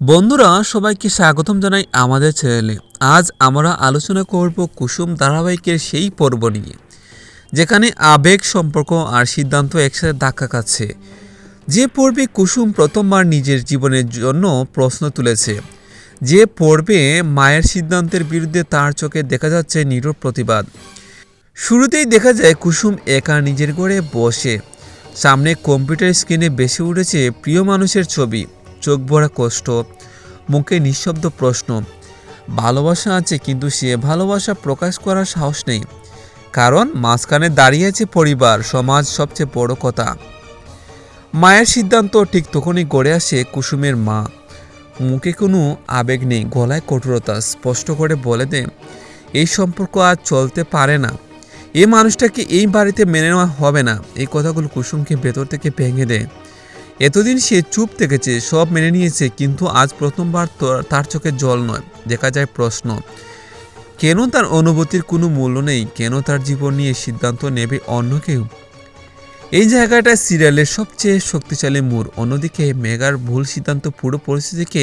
বন্ধুরা, সবাইকে স্বাগতম জানাই আমাদের চ্যানেলে। আজ আমরা আলোচনা করব কুসুম ধারাবাহিকের সেই পর্ব নিয়ে, যেখানে আবেগ, সম্পর্ক আর সিদ্ধান্ত একসাথে ধাক্কা খাচ্ছে। যে পর্বে কুসুম প্রথমবার নিজের জীবনের জন্য প্রশ্ন তুলেছে, যে পর্বে মায়ের সিদ্ধান্তের বিরুদ্ধে তার চোখে দেখা যাচ্ছে নীরব প্রতিবাদ। শুরুতেই দেখা যায় কুসুম একা নিজের ঘরে বসে, সামনে কম্পিউটার স্ক্রিনে বেশি উঠেছে প্রিয় মানুষের ছবি। চোখ ভরা কষ্ট, মুখে নিঃশব্দ প্রশ্ন, ভালোবাসা আছে কিন্তু সে ভালোবাসা প্রকাশ করার সাহস নেই। কারণ মাঝখানে দাঁড়িয়েছে পরিবার, সমাজ সবচেয়ে বড় কথা। মায়ের সিদ্ধান্ত ঠিক তখনই গড়ে আসে কুসুমের মা। মুখে কোনো আবেগ নেই, গলায় কঠোরতা, স্পষ্ট করে বলে দে এই সম্পর্ক আর চলতে পারে না। এই মানুষটাকে এই বাড়িতে মেনে নেওয়া হবে না। এই কথাগুলো কুসুমকে ভেতর থেকে ভেঙে দেয়। এতদিন সে চুপ থেকেছে, সব মেনে নিয়েছে, কিন্তু আজ প্রথমবার তার চোখে জল নয়, দেখা যায় প্রশ্ন। কেন তার অনুভূতির কোনো মূল্য নেই? কেন তার জীবন নিয়ে সিদ্ধান্ত নেবে অন্য কেউ? এই জায়গাটা সিরিয়ালের সবচেয়ে শক্তিশালী মোড়। অন্যদিকে মেগার ভুল সিদ্ধান্ত পুরো পরিস্থিতিকে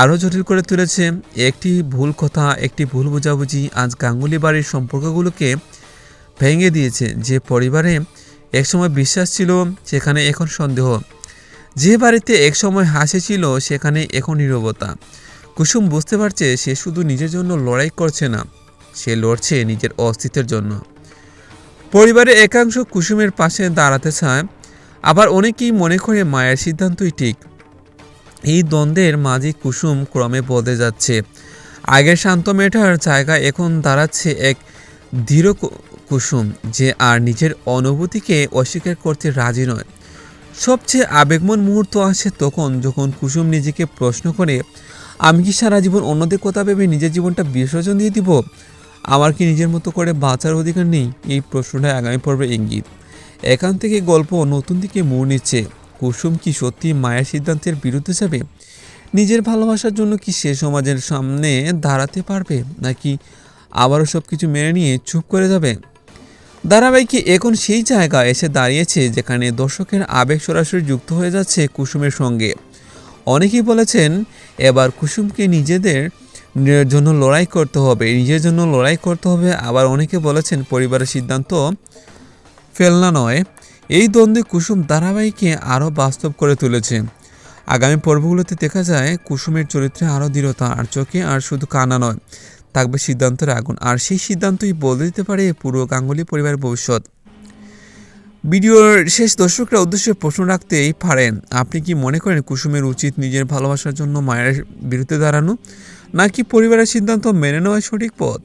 আরও জটিল করে তুলেছে। একটি ভুল কথা, একটি ভুল বোঝাবুঝি আজ গাঙ্গুলি বাড়ির সম্পর্কগুলোকে ভেঙে দিয়েছে। যে পরিবারে একসময় বিশ্বাস ছিল, সেখানে এখন সন্দেহ। যে বাড়িতে একসময় হাসি ছিল, সেখানে এখন নীরবতা। কুসুম বুঝতে পারছে, সে শুধু নিজের জন্য লড়াই করছে না, সে লড়ছে নিজের অস্তিত্বের জন্য। পরিবারের একাংশ কুসুমের পাশে দাঁড়াতে চায়, আবার অনেকেই মনে করে মায়ের সিদ্ধান্তই ঠিক। এই দ্বন্দ্বের মাঝে কুসুম ক্রমে বদলে যাচ্ছে। আগের শান্ত মেয়েটার জায়গায় এখন দাঁড়াচ্ছে এক দৃঢ় কুসুম, যে আর নিজের অনুভূতিকে অস্বীকার করতে রাজি নয়। সবচেয়ে আবেগমন মুহূর্ত আসে তখন যখন কুসুম নিজেকে প্রশ্ন করে, আমি কি সারা জীবন অন্যদের কথা ভেবে নিজের জীবনটা বিসর্জন দিয়ে দিব? আমার কি নিজের মতো করে বাঁচার অধিকার নেই? এই প্রশ্নটা আগামী পর্বে ইঙ্গিত। এখান থেকে গল্প নতুন দিকে মোড় নিচ্ছে। কুসুম কি সত্যি মায়ের সিদ্ধান্তের বিরুদ্ধে যাবে? নিজের ভালোবাসার জন্য কি সে সমাজের সামনে দাঁড়াতে পারবে? নাকি আবারও সব কিছু মেনে নিয়ে চুপ করে যাবে? ধারাবাহিকে এখন সেই জায়গা এসে দাঁড়িয়েছে যেখানে দর্শকের আবেগ সরাসরি যুক্ত হয়ে যাচ্ছে কুসুমের সঙ্গে। অনেকেই বলেছেন, এবার কুসুমকে নিজেদের জন্য লড়াই করতে হবে, নিজের জন্য লড়াই করতে হবে। আবার অনেকে বলেছেন, পরিবারের সিদ্ধান্ত ফেলনা নয়। এই দ্বন্দ্বে কুসুম ধারাবাহিককে আরও বাস্তব করে তুলেছে। আগামী পর্বগুলোতে দেখা যায়, কুসুমের চরিত্রে আরও দৃঢ়তা, আর চোখে আর শুধু কানা নয়। থাকবে সিদ্ধান্তের আগুন। আর সেই সিদ্ধান্তই বলে দিতে পারে পুরো গাঙ্গুলি পরিবারের ভবিষ্যৎ। ভিডিওর শেষ দর্শকরা উদ্দেশ্যে প্রশ্ন রাখতেই পারেন, আপনি কি মনে করেন কুসুমের উচিত নিজের ভালোবাসার জন্য মায়ের বিরুদ্ধে দাঁড়ানো, নাকি পরিবারের সিদ্ধান্ত মেনে নেওয়ার সঠিক পথ?